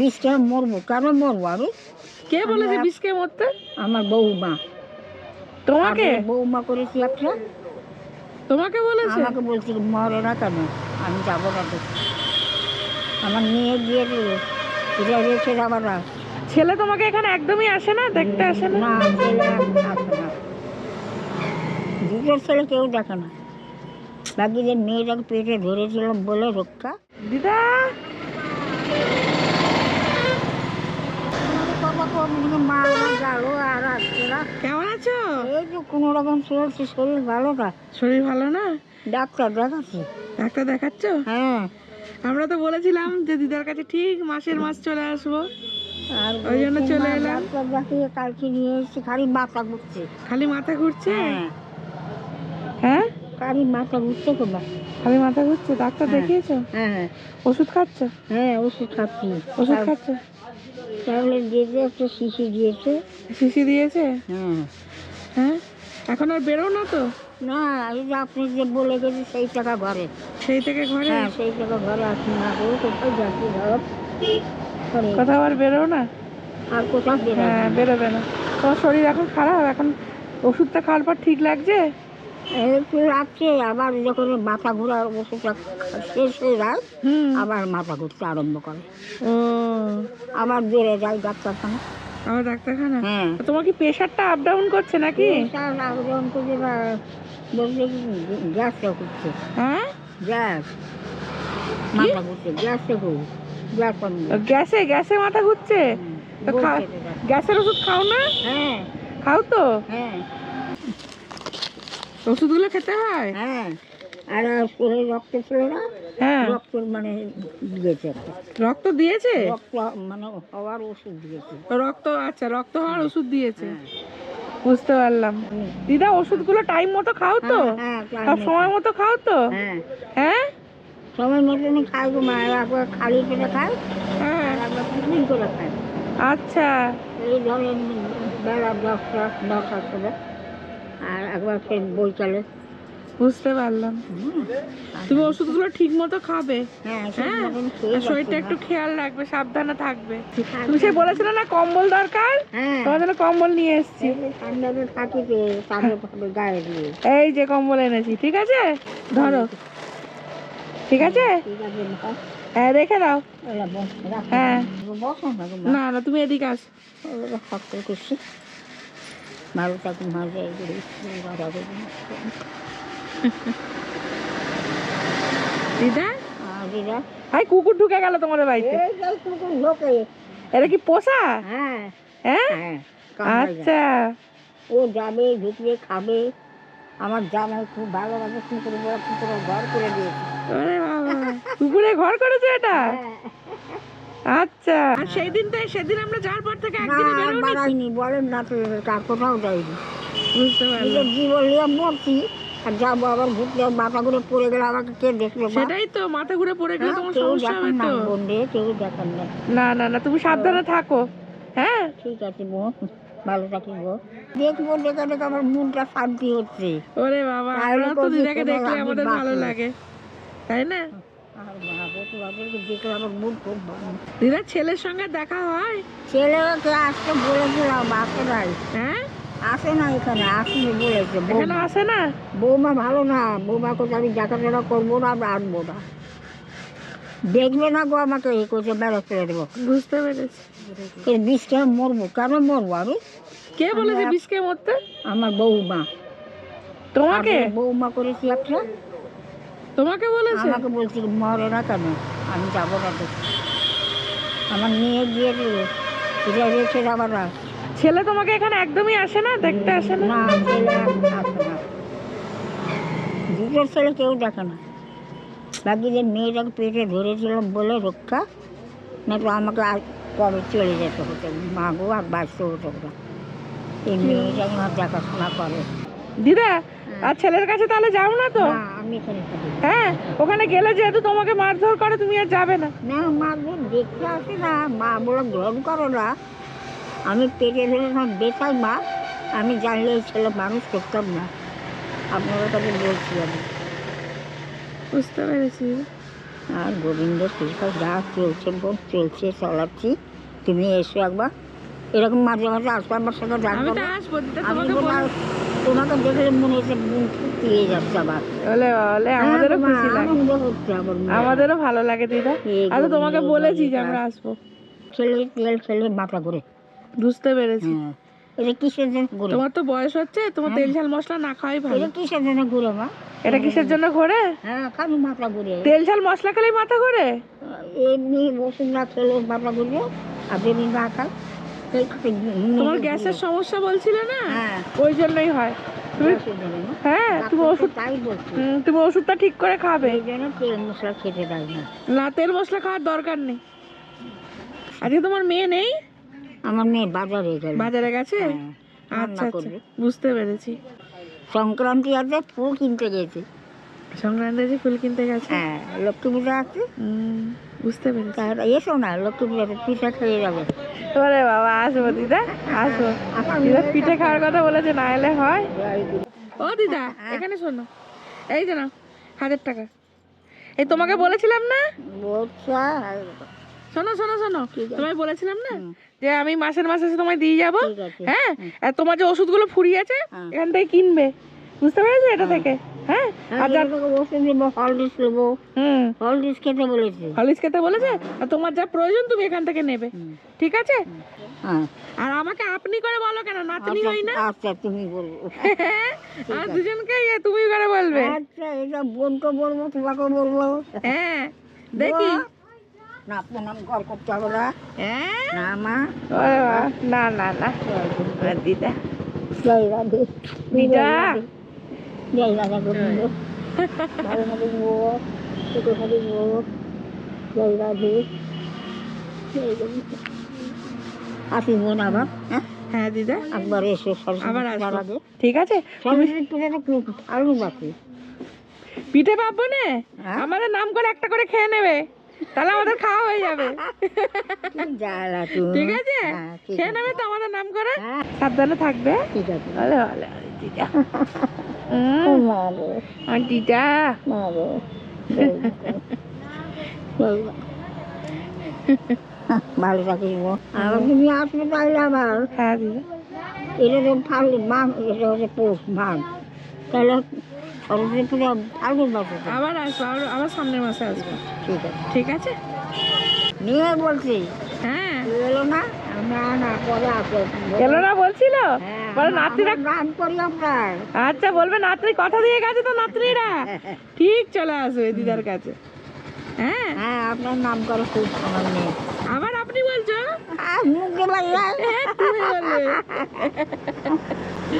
বিষ মরবো। কেন মরবো আমি কে বলেছে মরতে? আমার বৌমা তোমাকে? বৌমা করেছি একটা। তোমাকে বলেছে? আমাকে মরে না কেন? আমি যাব না তো। আমার মেয়ে এটা রেখে ছেলে তোমাকে এখানে একদমই আসে না দেখতে আসে না? না ছেলে আসে না। দুটোর ছেলে কেউ দেখে না। বাকি যে মেয়েটাকে পেটে ধরেছিলাম বলে রক্ষা। দিদা! মা গেল আর কেমন আছো? এই তো কোনো রকম চলছে শরীর ভালো না? শরীর ভালো না ডাক্তার দেখাচ্ছি? ডাক্তার দেখাচ্ছ হ্যাঁ। আমরা তো বলেছিলাম যে দিদার কাছে ঠিক মাসের মাস চলে আসব। আর ওই জন্য চলে এলাম। কালকে নিয়ে এসেছি খালি মাথা ঘুরছে। খালি মাথা ঘুরছে? হ্যাঁ। হ্যাঁ? খালি মাথা ঘুরছে তো না খালি মাথা ঘুরছে? ডাক্তার হ্যাঁ। দেখিয়েছো? হ্যাঁ ওষুধ খাচ্ছ? হ্যাঁ ওষুধ খাচ্ছি। ওষুধ খাচ্ছ? দিয়েছে একটা শিশি দিয়েছে। শিশি দিয়েছে? হ্যাঁ হ্যাঁ? এখন আর বেরো না তো? না এই যে আপনি যে বলে গেছে সেই টাকা ঘরে। সেই থেকে ঘরে? হ্যাঁ সেই টাকা ঘরে না যাচ্ছি ঘর কোথাও আর বেরো না? আর কোথাও হ্যাঁ না। বেরোবে না। তোমার শরীর এখন খারাপ এখন ওষুধটা খাওয়ার পর ঠিক লাগছে? রাখছে আবার যখন মাথা ঘোরার ওষুধটা শেষ হয়ে যায় আবার মাথা ঘুরতে আরম্ভ করে। আবার বেড়ে যায় ডাক্তারখানা। আমার ডাক্তারখানা? হ্যাঁ। তোমার কি প্রেশারটা আপ ডাউন করছে নাকি? স্যার আবেদন করে বা বলছে গ্যাসটা করছে হ্যাঁ? গ্যাস। মাথা ঘুরছে গ্যাসে খুব গ্যাস গ্যাসে মাথা ঘুরছে? তো গ্যাসের ওষুধ খাও না? হ্যাঁ। খাও তো? হ্যাঁ। ওষুধগুলো খেতে হয়? হ্যাঁ। আর শরীরে রক্ত ছিল না। হ্যাঁ। রক্ত মানে দিয়েছে রক্ত দিয়েছে? রক্ত মানে হওয়ার ওষুধ দিয়েছে। রক্ত আচ্ছা রক্ত হওয়ার ওষুধ দিয়েছে। হ্যাঁ। বুঝতে পারলাম। দিদা ওষুধগুলো টাইম মতো খাও তো? হ্যাঁ হ্যাঁ সব সময় মতো খাও তো? হ্যাঁ। হ্যাঁ? সময় মতনই খাই গো মা। একবার খালি পেটে খাই। হ্যাঁ। একবার টিফিন করে খাই। আচ্ছা। এই ধরেন বেলা দশটা দশটার সময়। আর একবার ফের বইকালে বুঝতে পারলাম। তুমি ওষুধগুলো ঠিক মতো খাবে। হ্যাঁ হ্যাঁ শরীরটা একটু খেয়াল রাখবে সাবধানে থাকবে। তুমি সে বলেছিলে না কম্বল দরকার? হ্যাঁ। তোমার জন্য কম্বল নিয়ে এসেছি। এই যে কম্বল এনেছি ঠিক আছে? ধরো। ঠিক আছে? মা। হ্যাঁ রেখে দাও। হ্যাঁ। না না তুমি এদিকে আস। করছি ভালো থাকুন ভালো বাবা দিদা? আর এরা হাই কুকুর ঢুকে গেল তোমাদের বাড়িতে। কুকুর ঢোকে। এটা কি পোষা? হ্যাঁ। হ্যাঁ? হ্যাঁ। আচ্ছা। ও যাবে ঢুকবে খাবে। আমার জামাই খুব ভালোভাবে কুকুর বড় কুকুরের ঘর করে দিয়েছে। কুকুরে ঘর করেছে এটা? হ্যাঁ। আচ্ছা। আর সেই দিন তো সেদিন আমরা যাওয়ার পর থেকে একদিনে আর বাড়াইনি বলেন না তো তার কোথাও যাইনি। বুঝতে পারলাম। জীবন নিয়ে মরছি আর যাব আবার ঘুরতে মাথা ঘুরে পড়ে গেলে আমাকে কে দেখবে সেটাই তো মাথা ঘুরে পড়ে গেলে তোমার সমস্যা হবে তো। কেউ দেখান না না না না তুমি সাবধানে থাকো হ্যাঁ? ঠিক আছে বোন ভালো থাকি গো দেখব দেখে দেখে আমার মনটা শান্তি হচ্ছে। ওরে বাবা আমরা তো দিদাকে দেখলে আমাদের ভালো লাগে তাই না? দিদার ছেলের সঙ্গে দেখা হয়? আসতে বলেছিলাম আসে নাই হ্যাঁ? আসে না এখানে বলেছে এখানে আসে না? বৌমা ভালো না বৌমা কোথাও আমি দেখাশোনা করব না আমি আনব না। দেখবে না গো আমাকে এই করছে বেড়া করে দেবো। বুঝতে পেরেছি। বিষ কেন মরবো কেন মরবো আমি? কে বলেছে বিষ বিষকে মরতে? আমার বৌমা। তোমাকে? বৌমা করেছি একটা। তোমাকে বলেছে? আমাকে বলছি মরে না কেন? আমি যাব না তো। আমার মেয়ে দিয়ে দিল। এটা রেখে যাব না ছেলে তোমাকে এখানে একদমই আসে না দেখতে আসে না? না ছেলে আসে না। দুটোর ছেলে কেউ দেখে না। বাকি যে মেয়েটাকে পেটে ধরেছিলাম বলে রক্ষা না তো আমাকে আর কবে চলে যেতে হতো? মা গো আর বাঁচতে হতো না। এই মেয়েটাকে আমার দেখাশোনা করে। দিদা আর ছেলের কাছে তাহলে যাও না তো। আমি হ্যাঁ ওখানে গেলে যেহেতু তোমাকে মারধর করে তুমি আর যাবে না। না মা গো দেখতে আসে না। মা বলে গ্রহণ করো না। আমি পেটে ধরে না বেতাই মা। আমি জানলে এই ছেলে মানুষ করতাম না। আপনার কাছে বলছি আমি। বুঝতে পেরেছি। আর গোবিন্দ কৃপা যা চলছে চলছে চালাচ্ছি। তুমি এসো একবার। এরকম মাঝে মাঝে আসবে আমার সাথে দেখা করো। তোমাকে তোমার- মনে হচ্ছে মন ফুটিয়ে যাচ্ছে আবার আমাদেরও হ্যাঁ, খুশি লাগে। আমাদেরও ভালো লাগে দিদা। তো তোমাকে বলেছি যে আমরা আসব। খেলে মাথা ঘুরে বুঝতে পেরেছি। হ্যাঁ এটা কিসের জন্য ঘুরে? তোমার তো বয়স হচ্ছে তোমার তেল ঝাল মশলা না খাওয়াই ভালো। এটা কিসের জন্য ঘুরে মা? এটা কিসের জন্য ঘোরে? হ্যাঁ খালি মাথা ঘুরে। তেল ঝাল মশলা খেলেই মাথা ঘোরে? এমনি ওষুধ না খেলে মাথা ঘুরবে আর না খায় তোমার গ্যাসের সমস্যা বলছিলে না? হ্যাঁ। ওই জন্যই হয়? হ্যাঁ তুমি ওষুধ তুমি ওষুধটা ঠিক করে খাবে। তেল মশলা খেতে না। না তেল মশলা খাওয়ার দরকার নেই। আজকে তোমার মেয়ে নেই? আমার মেয়ে বাজারে গেল। বাজারে গেছে? হ্যাঁ, আচ্ছা আচ্ছা। বুঝতে পেরেছি। সংক্রান্তি আছে ফুল কিনতে গেছে। সংক্রান্তি ফুল কিনতে গেছে? হ্যাঁ লক্ষ্মী পূজা আছে। হুম, বুঝতে পেরেছি। তাহলে এসো না লক্ষ্মী পূজাতে পিঠা খেয়ে যাবে। ওরে বাবা আসব দিদা? আসব। দিদা পিঠে খাওয়ার কথা বলেছে না এলে হয়। ও দিদা এখানে শোনো। এই যে না হাজার টাকা। এই তোমাকে বলেছিলাম না? শোনো শোনো শোনো। তোমায় বলেছিলাম না? যে আমি মাসের মাসে এসে তোমায় দিয়ে যাব হ্যাঁ? আর তোমার যে ওষুধগুলো ফুরিয়েছে হ্যাঁ। এখান থেকে কিনবে। বুঝতে পেরেছ এটা থেকে? হ্যাঁ? দেবো হলদিস দেবো হুম। হলদিস খেতে বলেছে। খেতে বলেছে? আর তোমার যা প্রয়োজন তুমি এখান থেকে নেবে। ঠিক আছে? হ্যাঁ। আর আমাকে আপনি করে বলো কেন? নাতনি হই না? আচ্ছা তুমি বলব আর দুজনকে ইয়ে তুমি করে বলবে। আচ্ছা এটা বোনকে বলব তোমাকে বলব। হ্যাঁ দেখি। না প্রণাম ঘর করতে হবে না। হ্যাঁ? না মা। না না না। দিদা। দিদা। জয়। রাধা গোবিন্দ ভালো মতো বো ছোটো করে বো জয় রাধে জয় গোবিন্দ আসি বোন আবার হ্যাঁ? হ্যাঁ দিদা। একবার এসো আবার আসব ঠিক আছে? আলু বাকি পিঠে পাবো না হ্যাঁ? আমাদের নাম করে একটা করে খেয়ে নেবে। তাহলে আমাদের খাওয়া হয়ে যাবে। ঠিক আছে? হ্যাঁ খেয়ে নেবে তো আমাদের নাম করে। সাবধানে থাকবে। ঠিক আছে। ভালো ভালো দিদা। মা দিদা। ভালো থাকিস গো আবার তুমি আসবে তাহলে আবার হ্যাঁ এটা তো ফাল মাঘ এটা হচ্ছে পৌষ মাঘ তাহলে আবার আসব আবার সামনের মাসে আসব। ঠিক আছে। ঠিক আছে? নিয়ে বলছি। হ্যাঁ। না? না না বলছিল? হ্যাঁ, নাতনিরা গান করি আপনার আচ্ছা বলবে নাতনি কথা দিয়ে গেছে তো নাতনিরা। ঠিক চলে আসবে দিদার কাছে। হ্যাঁ? হ্যাঁ আপনার নাম করে খুব আমার নেই আবার আপনি বলছো? মুখে হ্যাঁ, তুমি বলবে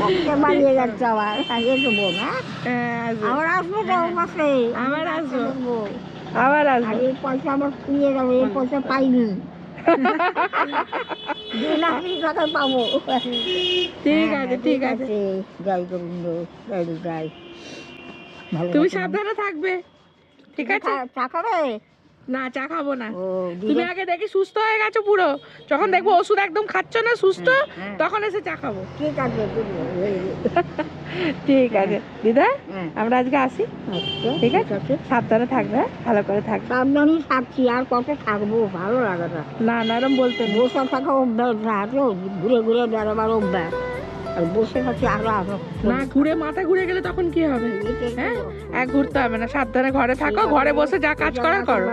মুখে বাড়িয়ে যাচ্ছে আগে আবার আসব তো মাসে আবার আসব। আবার আসব। পয়সা আমার ফুরিয়ে যাবে পয়সা পাইনি। পাবো। ঠিক হ্যাঁ, আছে ঠিক আছে। জয় গোবিন্দ জয় জয় তুমি সাবধানে থাকবে। ঠিক আছে? খাবে? না চা খাব না। তুমি আগে দেখি সুস্থ হয়ে গেছো পুরো। যখন দেখব ওষুধ একদম খাচ্ছ না সুস্থ। তখন এসে চা খাব। ঠিক আছে ঠিক আছে। দিদা আমরা আজকে আসি। আচ্ছা ঠিক আছে? সাবধানে থাকবে হ্যাঁ? ভালো করে থাকবে। সাবধানে থাকছি আর কত থাকব? ভালো লাগে না। না এরম বলতে বসে থাকা অভ্যাস ঘুরে ঘুরে বেড়াবার অভ্যাস। আর বসে থাকি আরও আরও না ঘুরে মাথা ঘুরে গেলে তখন কি হবে? হ্যাঁ? এক ঘুরতে হবে না সাবধানে ঘরে থাকো ঘরে বসে যা কাজ করার করো।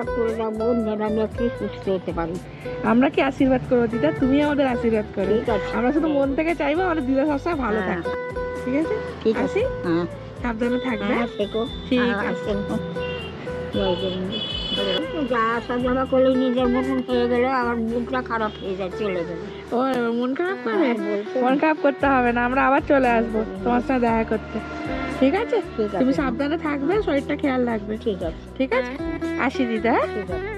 আমরা কি আশীর্বাদ করব দিদা? তুমি আমাদের আশীর্বাদ করো। আমরা শুধু মন থেকে চাইব আমাদের দিদা সবসময় ভালো হ্যাঁ, থাকে। ঠিক আছে? ঠিক আছে। হ্যাঁ। সাবধানে থাকবে। হ্যাঁ ঠিক আছে। যা আসা যাওয়া করলে নিজের মতন হয়ে গেলে আমার মুখটা খারাপ হয়ে যায় চলে ও মন খারাপ হ্যাঁ, মন? খারাপ করতে হবে না আমরা আবার চলে আসব তোমার সাথে দেখা করতে। ঠিক আছে? তুমি সাবধানে থাকবে শরীরটা খেয়াল রাখবে। ঠিক আছে। ঠিক আছে? আসি দিদা হ্যাঁ? ঠিক আছে।